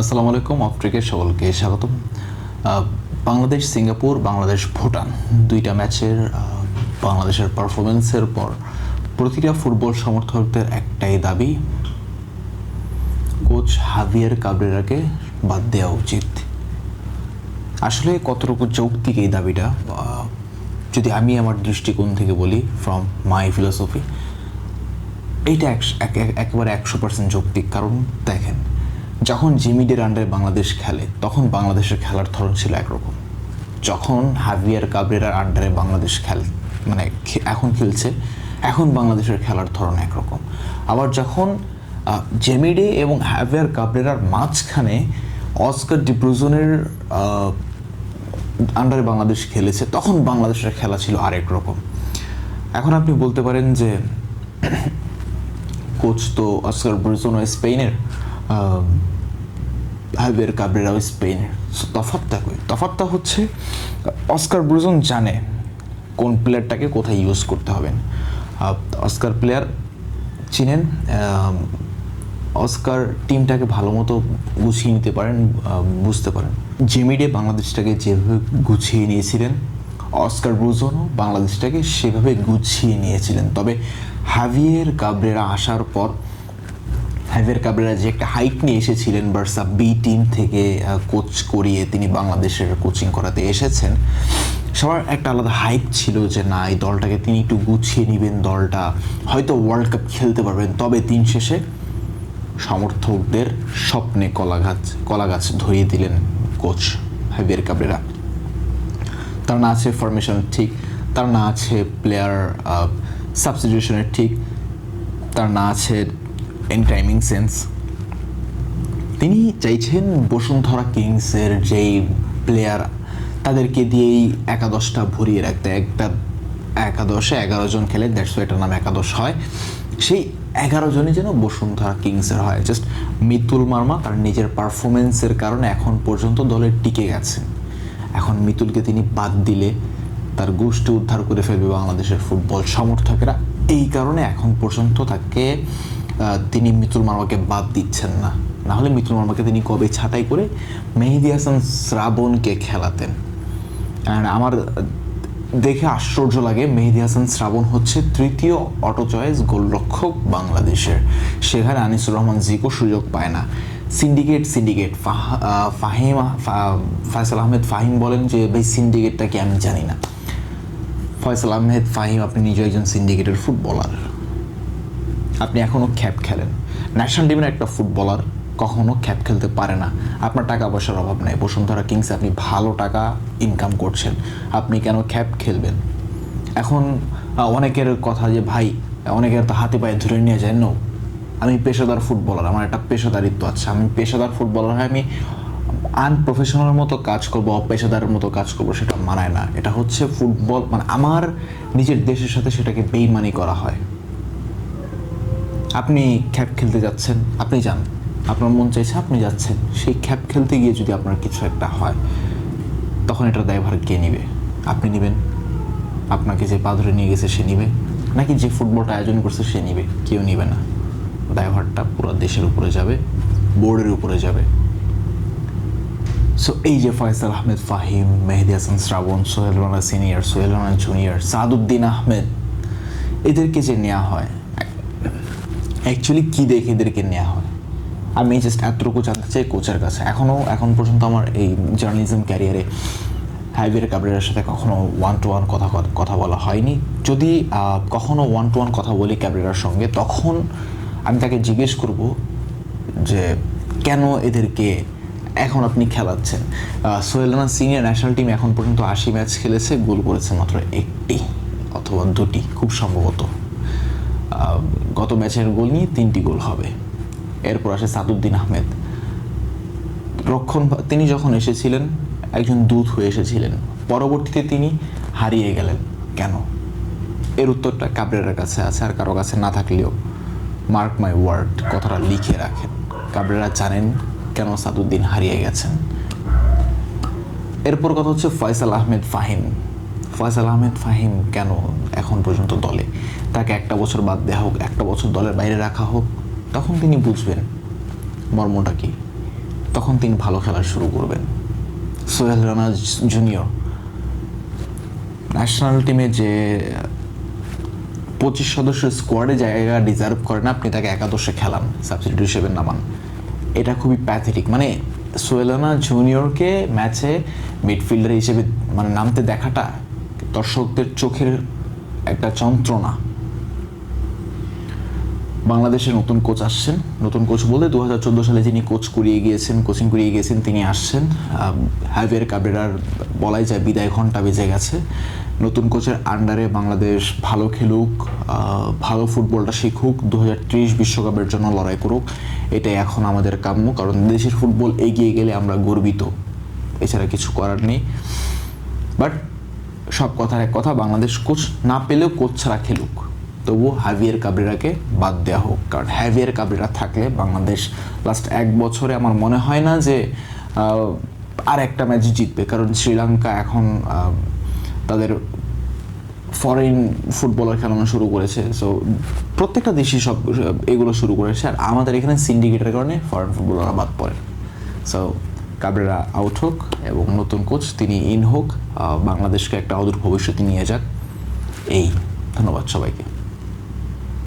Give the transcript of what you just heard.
আসসালামু আলাইকুম অফট্রিকের সকলকে স্বাগতম। বাংলাদেশ, সিঙ্গাপুর, বাংলাদেশ, ভুটান দুইটা ম্যাচের বাংলাদেশের পারফরমেন্সের পর প্রতিটা ফুটবল সমর্থকদের একটাই দাবি, কোচ হাভিয়ার কাবরেরাকে বাদ দেওয়া উচিত। আসলে কতটুকু যৌক্তিক এই দাবিটা? যদি আমি আমার দৃষ্টিকোণ থেকে বলি ফ্রম মাই ফিলোসফি এইটা একেবারে একশো পার্সেন্ট যৌক্তিক। কারণ দেখেন যখন জিমিডের আন্ডারে বাংলাদেশ খেলে, তখন বাংলাদেশের খেলার ধরন ছিল একরকম। যখন হাভিয়ার কাবরেরার আন্ডারে বাংলাদেশ খেল মানে এখন খেলছে, এখন বাংলাদেশের খেলার ধরন একরকম। আবার যখন জেমিডে এবং হাভিয়ার কাবরেরার মাঝখানে অস্কার ডিব্রুজনের আন্ডারে বাংলাদেশ খেলেছে, তখন বাংলাদেশের খেলা ছিল আরেক রকম। এখন আপনি বলতে পারেন যে, কোচ তো অস্কার ব্রুজোনো স্পেনের। হাইবের কাবরেরাও স্পেনের So, তফাৎটা কই? তফাৎটা হচ্ছে অস্কার ব্রুজন জানে কোন প্লেয়ারটাকে কোথায় ইউজ করতে হবে। অস্কার প্লেয়ার চিনেন অস্কার টিমটাকে ভালো মতো গুছিয়ে নিতে পারেন বুঝতে পারেন। জেমিডে বাংলাদেশটাকে যেভাবে গুছিয়ে নিয়েছিলেন অস্কার ব্রুজনও বাংলাদেশটাকে সেভাবে গুছিয়ে নিয়েছিলেন। তবে হাভিয়ের কাবরেরা আসার পর হাইভের কাবরেরা যে একটা হাইপ নিয়ে এসেছিলেন, বার্সা বি টিম থেকে কোচ করিয়ে তিনি বাংলাদেশের কোচিং করাতে এসেছেন। সবার একটা আলাদা হাইপ ছিল যে, না, এই দলটাকে তিনি একটু গুছিয়ে নেবেন দলটা। হয়তো ওয়ার্ল্ড কাপ খেলতে পারবেন, তবে দিন শেষে সমর্থকদের স্বপ্নে কলা গাছ ধরিয়ে দিলেন কোচ হাইভের কাবরেরা। তার না আছে ফরমেশন ঠিক, তার না আছে প্লেয়ার সাবস্টিটিউশনের ঠিক, তার না আছে এন টাইমিং সেন্স তিনি চাইছেন বসুন্ধরা কিংসের যেই প্লেয়ার তাদেরকে দিয়েই একাদশটা ভরিয়ে রাখতে। একটা একাদশে এগারো জন খেলে দেড়শো এটার নাম একাদশ হয়। সেই এগারো জনই যেন বসুন্ধরা কিংসের হয়। জাস্ট মিতুল মার্মা তার নিজের পারফরমেন্সের কারণে এখন পর্যন্ত দলে টিকে গেছে। এখন মিতুলকে তিনি বাদ দিলে তার গোষ্ঠী উদ্ধার করে ফেলবে বাংলাদেশের ফুটবল সমর্থকেরা। এই কারণে এখন পর্যন্ত তাকে তিনি মিতুল মার্মাকে বাদ দিচ্ছেন না। না হলে মিতুল মার্মাকে তিনি কবে ছাঁটাই করে মেহেদি হাসান শ্রাবণকে খেলাতেন। অ্যান্ড আমার দেখে আশ্চর্য লাগে, মেহেদি হাসান শ্রাবণ হচ্ছে তৃতীয় অটো চয়েস গোলরক্ষক বাংলাদেশের। সেখানে আনিসুর রহমান জিকো সুযোগ পায় না। সিন্ডিকেট সিন্ডিকেট ফাহিম ফয়সাল আহমেদ ফাহিম বলেন যে, ভাই সিন্ডিকেটটা কি আমি জানি না। ফয়সাল আহমেদ ফাহিম, আপনি নিজে একজন সিন্ডিকেটের ফুটবলার আপনি এখনও খ্যাপ খেলেন। ন্যাশনাল টিমের একটা ফুটবলার কখনো খ্যাপ খেলতে পারে না। আপনার টাকা পয়সার অভাব নেই। বসুন্ধরা কিংসে আপনি ভালো টাকা ইনকাম করছেন। আপনি কেন খ্যাপ খেলবেন? এখন অনেকের কথা যে, ভাই, অনেকের তো হাতে পায়ে ধরে নিয়ে যায়। নো আমি পেশাদার ফুটবলার আমার একটা পেশাদারিত্ব আছে। আমি পেশাদার ফুটবলার হয় আমি আনপ্রফেশনাল মতো কাজ করব, অপেশাদারের মতো কাজ করব, সেটা মানায় না। এটা হচ্ছে ফুটবল মানে আমার নিজের দেশের সাথে সেটাকে বেইমানি করা হয়। আপনি খ্যাপ খেলতে যাচ্ছেন, আপনি যান। আপনার মন চাইছে আপনি যাচ্ছেন। সেই খ্যাপ খেলতে গিয়ে যদি আপনার কিছু একটা হয়, তখন এটার দায়ভার কে নিবে? আপনি নেবেন। আপনাকে যে পা ধরে নিয়ে গেছে সে নিবে। নাকি যে ফুটবলটা আয়োজন করছে সে নিবে? কেউ নিবে না। দায়ভারটা পুরো দেশের উপরে যাবে বোর্ডের উপরে যাবে। সো এই যে ফয়সাল আহমেদ ফাহিম, মেহেদি হাসান শ্রাবণ, সোহেল রানা সিনিয়র সোহেল রানা জুনিয়র সাদুদ্দিন আহমেদ, এদেরকে যে নেওয়া হয় অ্যাকচুয়ালি কী দেখে এদেরকে নেওয়া হয়? আমি জাস্ট এতটুকু জানতে চাই কোচের কাছে। এখনও এখন পর্যন্ত আমার এই জার্নালিজম ক্যারিয়ারে হাইবিয়ার কাবরেরার সাথে কখনো ওয়ান টু ওয়ান কথা কথা বলা হয়নি। যদি কখনো ওয়ান টু ওয়ান কথা বলি ক্যাবরেরার সঙ্গে, তখন আমি তাকে জিজ্ঞেস করব যে, কেন এদেরকে এখন আপনি খেলাচ্ছেন? সোহেল সিনিয়র ন্যাশনাল টিম এখন পর্যন্ত আশি ম্যাচ খেলেছে, গোল করেছে মাত্র একটি অথবা দুটি, খুব সম্ভবত। গত ম্যাচের গোল নিয়ে তিনটি গোল হবে। এরপর আসে সাদুদ্দিন আহমেদ। রক্ষণ তিনি যখন এসেছিলেন, একজন দূত হয়ে এসেছিলেন। পরবর্তীতে তিনি হারিয়ে গেলেন। কেন? এর উত্তরটা কাবরেরার কাছে আছে আর কারও কাছে না থাকলেও মার্ক মাই ওয়ার্ড কথাটা লিখে রাখেন। কাবরেরা জানেন কেন সাদুদ্দিন হারিয়ে গেছেন। এরপর কথা হচ্ছে ফয়সাল আহমেদ ফাহিম। ফয়সাল আহমেদ ফাহিম কেন এখন পর্যন্ত দলে? তাকে একটা বছর বাদ দেওয়া হোক, একটা বছর দলের বাইরে রাখা হোক, তখন তিনি বুঝবেন মর্মটা কি। তখন তিনি ভালো খেলা শুরু করবেন। সোহেল রানা জুনিয়র ন্যাশনাল টিমে যে পঁচিশ সদস্য স্কোয়াডে জায়গা ডিজার্ভ করেন আপনি, তাকে একাদশে খেলান, সাবস্টিটিউট হিসেবে নামান। এটা খুবই প্যাথেটিক। মানে সোয়েলানা জুনিয়রকে ম্যাচে মিডফিল্ডার হিসেবে মানে নামতে দেখাটা দর্শকদের চোখের একটা যন্ত্রণা। বাংলাদেশে নতুন কোচ আসছেন। নতুন কোচ বলতে দু হাজার চোদ্দ সালে যিনি কোচ করিয়ে গিয়েছেন কোচিং করিয়ে গিয়েছেন, তিনি আসছেন। হ্যাভিয়ার কাবেরার বলাই যায় বিদায় ঘণ্টা বেজে গেছে। নতুন কোচের আন্ডারে বাংলাদেশ ভালো খেলুক ভালো ফুটবলটা শিখুক দু হাজার বিশ্বকাপের জন্য লড়াই করুক, এটাই এখন আমাদের কাম্য। কারণ দেশের ফুটবল এগিয়ে গেলে আমরা গর্বিত। এছাড়া কিছু করার নেই। বাট সব কথার এক কথা বাংলাদেশ কোচ না পেলেও কোচ ছাড়া খেলুক। তবুও হাভিয়ার কাবরেরাকে বাদ দেওয়া হোক, কারণ হ্যাভিয়ার কাবরেরা থাকলে বাংলাদেশ লাস্ট এক বছরে আমার মনে হয় না যে আর একটা ম্যাচ জিতবে। কারণ শ্রীলঙ্কা এখন তাদের ফরেন ফুটবলার খেলানো শুরু করেছে। সো প্রত্যেকটা দেশই সব এগুলো শুরু করেছে। আর আমাদের এখানে সিন্ডিকেটের কারণে ফরেন ফুটবলাররা বাদ পড়ে। সো কাবরেরা আউট হোক এবং নতুন কোচ তিনি ইন হোক বাংলাদেশকে একটা অদূর ভবিষ্যতে নিয়ে যাক। এই, ধন্যবাদ সবাইকে।